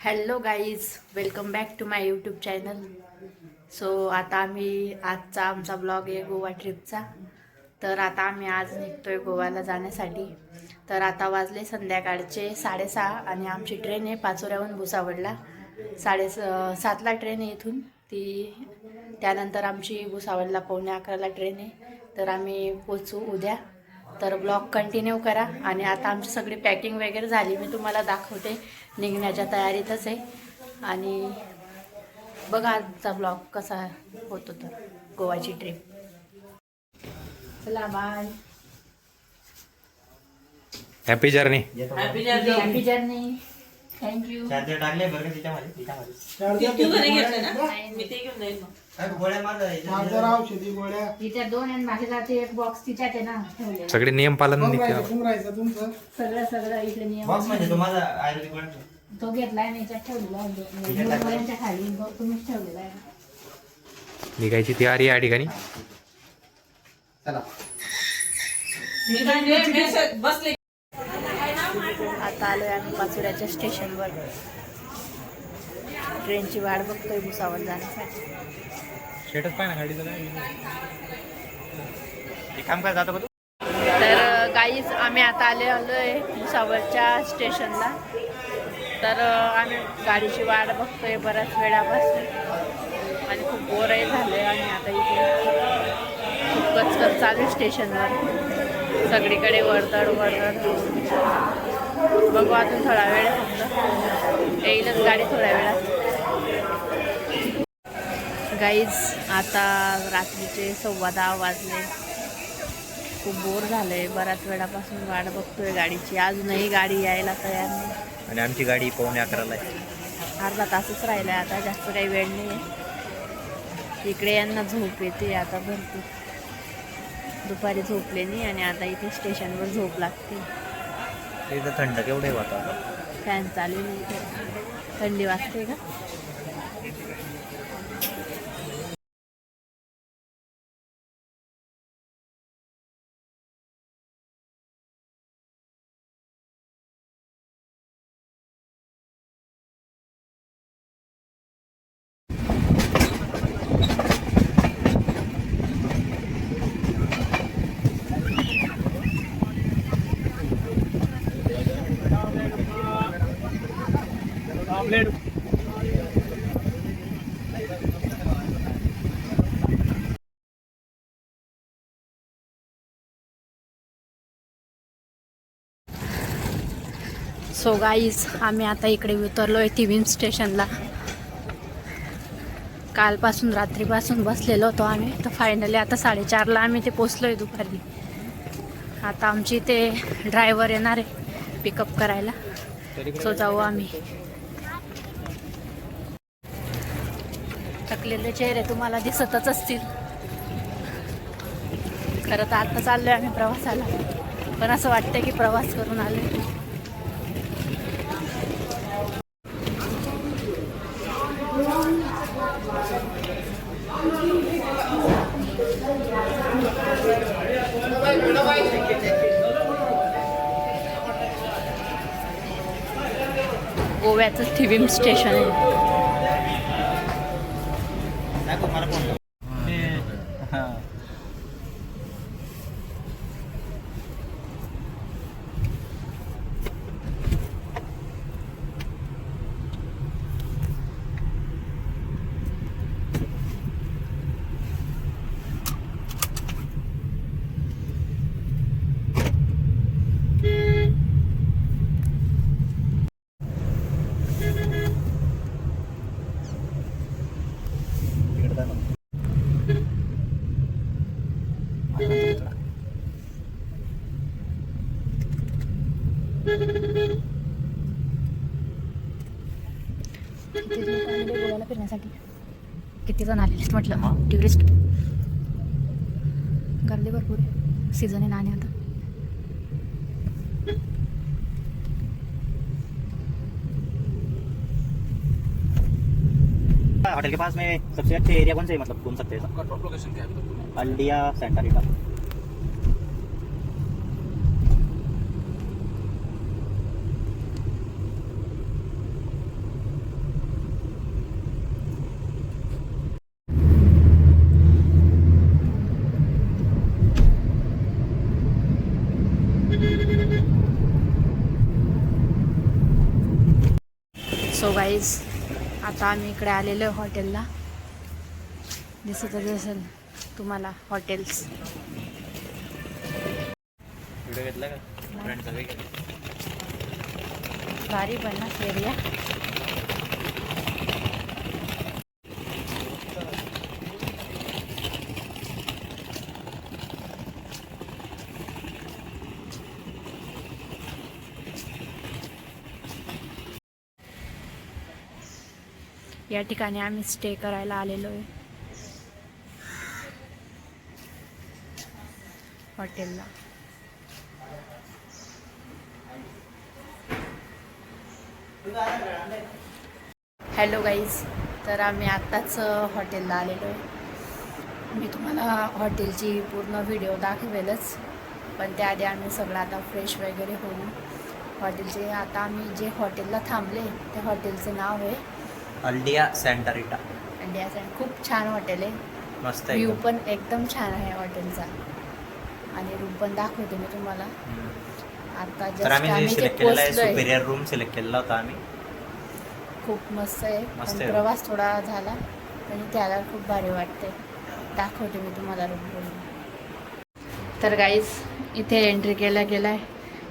Hello guys welcome back to my YouTube channel. So आता आम्ही आजचा आमचा ब्लॉग आहे गोवा ट्रिपचा. तर आता आम्ही आज निघतोय गोव्याला जाण्यासाठी. तर आता वाजले संध्याकाळचे साडेसहा आणि आमची ट्रेन आहे पाचोऱ्याहून भुसावळला. साडे सातला ट्रेन आहे इथून. ती त्यानंतर आमची भुसावळला पावणे अकराला ट्रेन आहे. तर आम्ही पोचू उद्या. तर ब्लॉग कंटिन्यू करा आणि आता आमची सगळी पॅकिंग वगैरे झाली मी तुम्हाला दाखवते. निघण्याच्या तयारीतच आहे. आणि बघा आजचा ब्लॉग कसा होतो तर गोवाची ट्रिप चला bye happy journey happy journey thank you charger टाकले बरं का तिच्यामध्ये? तिच्यामध्ये. घेतलं ना? मी ते घेऊन जाईल मग. गोळ्या माझा गोळ्या. तिच्या दोन आणि माझ्या जाते एक बॉक्स तिच्यात आहे ना सगळे नियम पालन मग निघते राहायचं तुम्ही राहायचं तुमचं. सगळं सगळं इकडे नियम बॉक्स म्हणजे तो माझा आयुर्वेदिक गोळ्या तो घेतलाय आणि याच्यात ठेवलेला आहे. मुलांच्या खाली बघ, तुम्हीच ठेवलेला आहे. निघायची तयारी आहे या ठिकाणी. चला. मी मी असं बसले. आता आलोय आम्ही पाचोऱ्याच्या स्टेशनवर ट्रेनची वाट बघतोय भुसावळ जाण्यासाठी. स्टेटस पाय ना गाडीचं एक काम काय जातो तर गाईच आम्ही आता आले आलोय भुसावळच्या स्टेशनला तर आम्ही गाडीची वाट बघतोय बऱ्याच वेळापासून. आणि खूप बोरही झालंय आणि आता इथे. खूप कचकच चालू आहे स्टेशनवर सगळीकडे वर्दळ वर्दळ. बघू अजून थोडा वेळ आहे फक्त. येईलच गाडी थोड्या वेळात. गाईज आता रात्रीचे सव्वा दहा वाजले. खूप बोर झालंय. बऱ्याच वेळापासून वाट बघतोय गाडीची. अजूनही गाडी यायला तयार नाही. आणि आमची गाडी पावणे अकराला आहे. अर्धा तासच राहिला आता. जास्त काही वेळ नाही आहे इकडे यांना झोप येते. आता भरपूर. दुपारी झोपले नाही आणि आता इथे स्टेशनवर झोप लागते. थंड केवढे होता फॅन चालू नाही. थंडी वाजते का? सो गाईज आम्ही आता इकडे उतरलो आहे तिविम स्टेशनला कालपासून रात्रीपासून बसलेलो होतो आम्ही. तर फायनली आता साडेचारला आम्ही ते पोचलो आहे दुपारी. आता आमची ते ड्रायव्हर येणार आहे पिकअप करायला. सो जाऊ आम्ही. थकलेले चेहरे तुम्हाला दिसतच असतील. खरं तर आता चाललोय आम्ही प्रवासाला. पण असं वाटतं की प्रवास करून आले गोव्याचं थिविम स्टेशन आहे. आलेले गोव्याला फिरण्यासाठी. किती जण आलेले आहेत म्हटलं. टुरिस्ट गर्दी भरपूर आहे. सीझन आहे नाणे आता. होटल के पास में सबसे अच्छे एरिया कौन से है? मतलब घूम सकते हैं अल्डिया सेंटा गाईज आता आम्ही इकडे आलेलो आहे हॉटेलला. दिसतच असेल तुम्हाला हॉटेल्स. भारी पण ना एरिया या ठिकाणी आम्ही स्टे करायला आलेलो आहे. हॉटेलला. हॅलो गाईज तर आम्ही आत्ताच हॉटेलला आलेलो आहे. मी तुम्हाला हॉटेलची पूर्ण व्हिडिओ दाखवेलच पण त्याआधी आम्ही सगळं आता फ्रेश वगैरे होऊन हॉटेलचे आता आम्ही जे हॉटेलला थांबले त्या हॉटेलचं नाव आहे अल्डिया सँटारिटा इंडिया सँड खूप छान हॉटेल आहे. मस्त व्ह्यू एकदम. पण एकदम छान आहे हॉटेलचा. आणि रूम पण दाखवते मी तुम्हाला. आता तर जस्ट आम्ही जे आम्ही सिलेक्ट केलेला आहे सुपेरियर रूम सिलेक्ट केलेला होता आम्ही. खूप मस्त आहे. मस्त पण आहे. प्रवास थोडा झाला. पण त्याला खूप भारी वाटते. दाखवते मी तुम्हाला रूम तर गाईज इथे एंट्री केल्या गेलाय.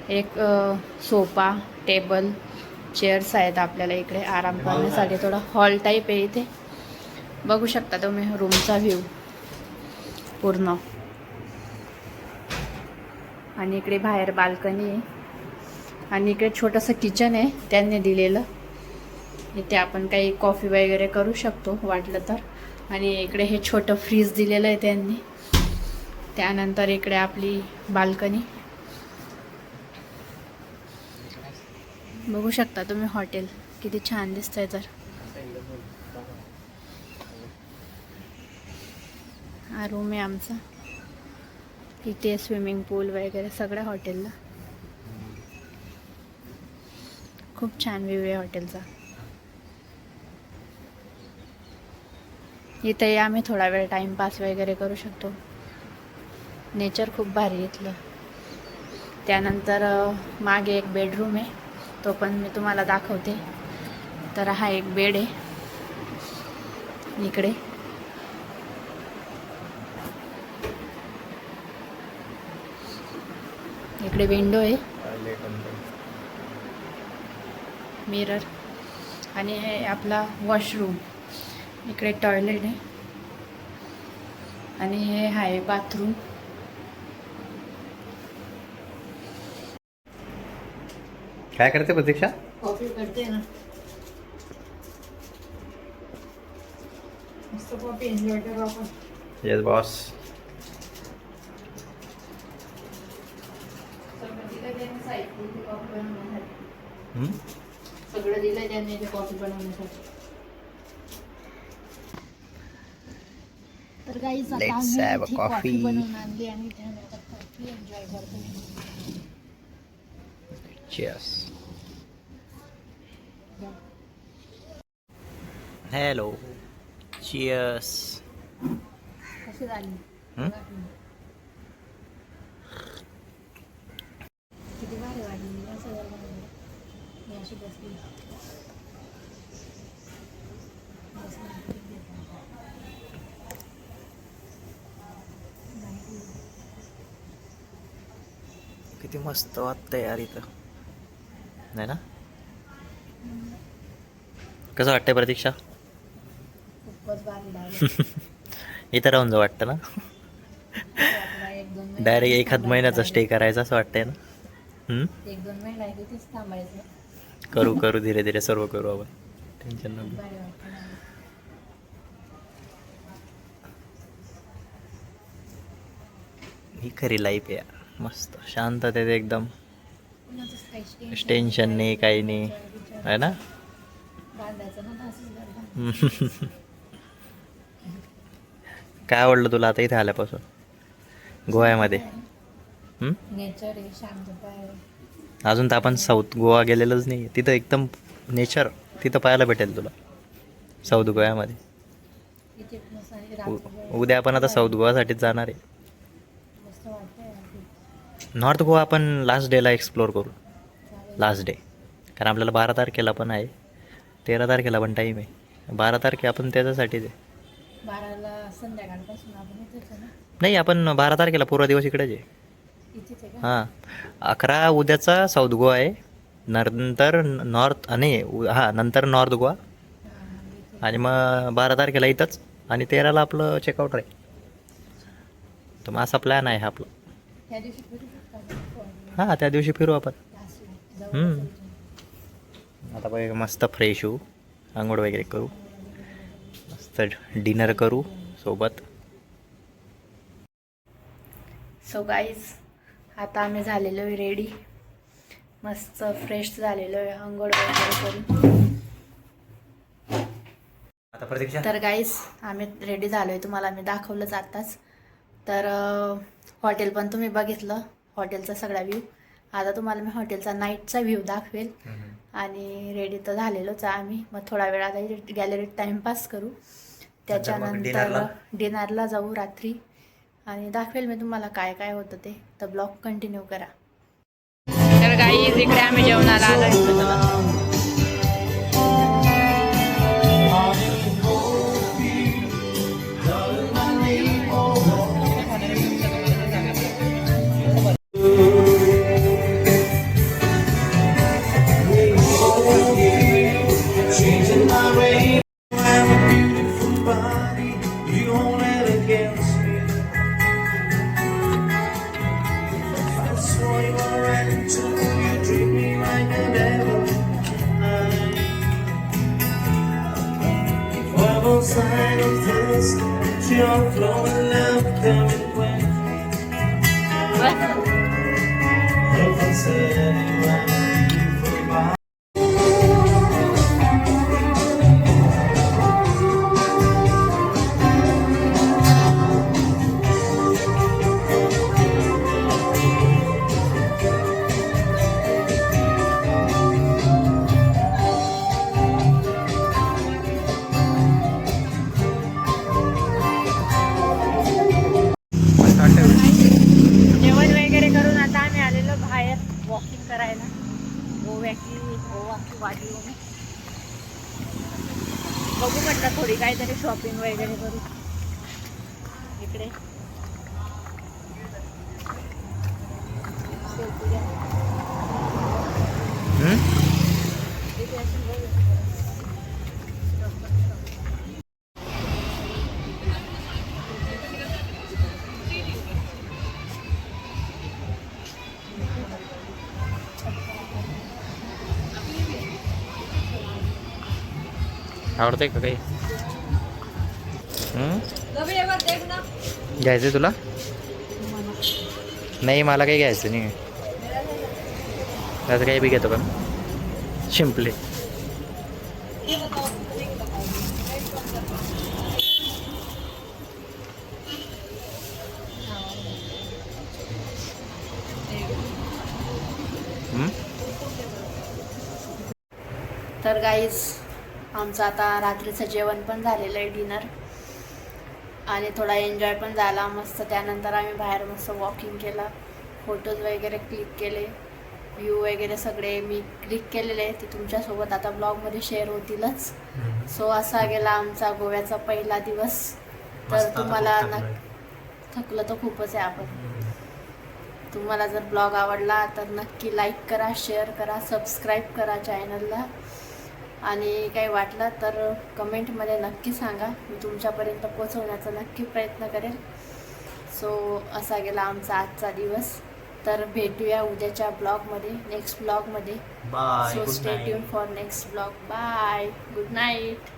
एक अ, सोफा टेबल चेअर्स आहेत आपल्याला इकडे आराम करण्यासाठी थोडा हॉल टाईप आहे इथे. बघू शकता तुम्ही रूमचा व्ह्यू पूर्ण. आणि इकडे बाहेर बाल्कनी आहे. आणि इकडे छोटंसं किचन आहे त्यांनी दिलेलं. इथे आपण काही कॉफी वगैरे करू शकतो वाटलं तर. आणि इकडे हे छोटं फ्रीज दिलेलं आहे त्यांनी. त्यानंतर इकडे आपली बाल्कनी बघू शकता तुम्ही हॉटेल. किती छान दिसतंय तर. हा रूम आहे आमचा. इथे स्विमिंग पूल वगैरे सगळ्या हॉटेलला. खूप छान व्ह्यू आहे हॉटेलचा. इथे आम्ही थोडा वेळ टाईमपास वगैरे करू शकतो. नेचर खूप भारी इथलं. त्यानंतर मागे एक बेडरूम आहे. तो पण मी तुम्हाला दाखवते. तर हा एक बेड आहे. इकडे. इकडे विंडो आहे. मिरर आणि हे आपला वॉशरूम इकडे टॉयलेट आहे. आणि हे आहे बाथरूम काय करते प्रतीक्षा? कॉफी करते ना. मस्त कॉफी एन्जॉय करू आपण. येस बॉस सगळं दिलं त्यांनी कॉफी बनवण्यासाठी. तर आता इथे कॉफी. बनवून आणली आणि त्यानंतर कॉफी एन्जॉय करतो चेस हॅलो चियर्स कशी झाली किती भारी वाटली असं जर मी अशी बसली. किती मस्त वाटतंय यार इथं. नाही ना? कसं वाटतंय प्रतीक्षा? इथं राहून जाऊ वाटतं ना? डायरेक्ट एखाद महिन्याचा स्टे करायचा असं वाटतंय ना? करू करू धीरे धीरे सर्व करू आपण. टेन्शन नको. ही खरी लाईफ आहे मस्त. शांततेत एकदम. काहीच टेन्शन नाही काही नाही आहे ना. काय आवडलं तुला आता इथे आल्यापासून? गोव्यामध्ये? अजून तर आपण साऊथ गोवा गेलेलोच नाही तिथं एकदम नेचर तिथं पाहायला भेटेल तुला. साऊथ गोव्यामध्ये. उद्या आपण आता साऊथ गोवासाठीच जाणार आहे. नॉर्थ गोवा आपण लास्ट डेला एक्सप्लोर करू. लास्ट डे कारण आपल्याला बारा तारखेला पण आहे. तेरा तारखेला पण टाईम आहे. बारा तारखे आपण त्याच्यासाठीच आहे बाराला संध्याकाळपासून आपण इथेच आहे ना? नाही आपण बारा तारखेला पूर्ण दिवस इकडेच आहे. इथेच आहे का? हां. अकरा उद्याचा साऊथ गोवा आहे. नंतर नॉर्थ नाही उ- हां नंतर नॉर्थ गोवा. आणि मग बारा तारखेला इथंच. आणि तेराला आपलं चेकआउट आहे. तर मग असा प्लॅन आहे हा आपला. त्या दिवशी फिरू शकतो आपण. हां त्या दिवशी फिरू आपण असं जाऊ हम्म. असं. आता बघ मस्त फ्रेश होऊ. आंघोळ वगैरे करू. मस्त डिनर करू सोबत. सो गाईज आता आम्ही झालेलो आहे रेडी मस्त फ्रेश झालेलो आहे आंघोळ वगैरे करून. प्रतीक्षा? तर गाईज आम्ही रेडी झालो आहे तुम्हाला मी दाखवलंच आताच तर हॉटेल पण तुम्ही बघितलं. हॉटेलचा सगळा व्ह्यू आता तुम्हाला मी हॉटेलचा नाईटचा व्ह्यू दाखवेल. आणि रेडी तर झालेलोच आहे आम्ही. मग थोडा वेळ आता गॅलरीत टाइमपास करू. त्याच्यानंतर? डिनरला? जाऊ रात्री. आणि दाखवेल मी तुम्हाला काय काय होतं ते. तर ब्लॉग कंटिन्यू करा. तर गाई इकडे आम्ही जेवणाला आलो गोवा बघू म्हटलं थोडी काहीतरी शॉपिंग वगैरे करू. इकडे. आवडतंय का काही? घ्यायचं घ्यायचं तुला? नाही मला काही घ्यायचं नाही. त्याचं काही बी घेतो का शिंपले. तर गाईज आमचं आता रात्रीचं जेवण पण झालेलं आहे डिनर आणि थोडा एन्जॉय पण झाला मस्त. त्यानंतर आम्ही बाहेर मस्त वॉकिंग केलं. फोटोज वगैरे क्लिक केले. व्ह्यू वगैरे सगळे मी क्लिक केलेले. ते तुमच्यासोबत आता ब्लॉगमध्ये शेअर होतीलच. सो असा गेला आमचा गोव्याचा पहिला दिवस. तर तुम्हाला नक थकलं तर खूपच आहे आपण. तुम्हाला जर ब्लॉग आवडला तर नक्की लाईक करा शेअर करा सबस्क्राईब करा चॅनलला आणि काही वाटलं तर कमेंटमध्ये नक्की सांगा. मी तुमच्यापर्यंत पोचवण्याचा नक्की प्रयत्न करेल सो असा गेला आमचा आजचा दिवस. तर भेटूया उद्याच्या ब्लॉगमध्ये नेक्स्ट ब्लॉगमध्ये. So stay tuned for next blog. Bye good night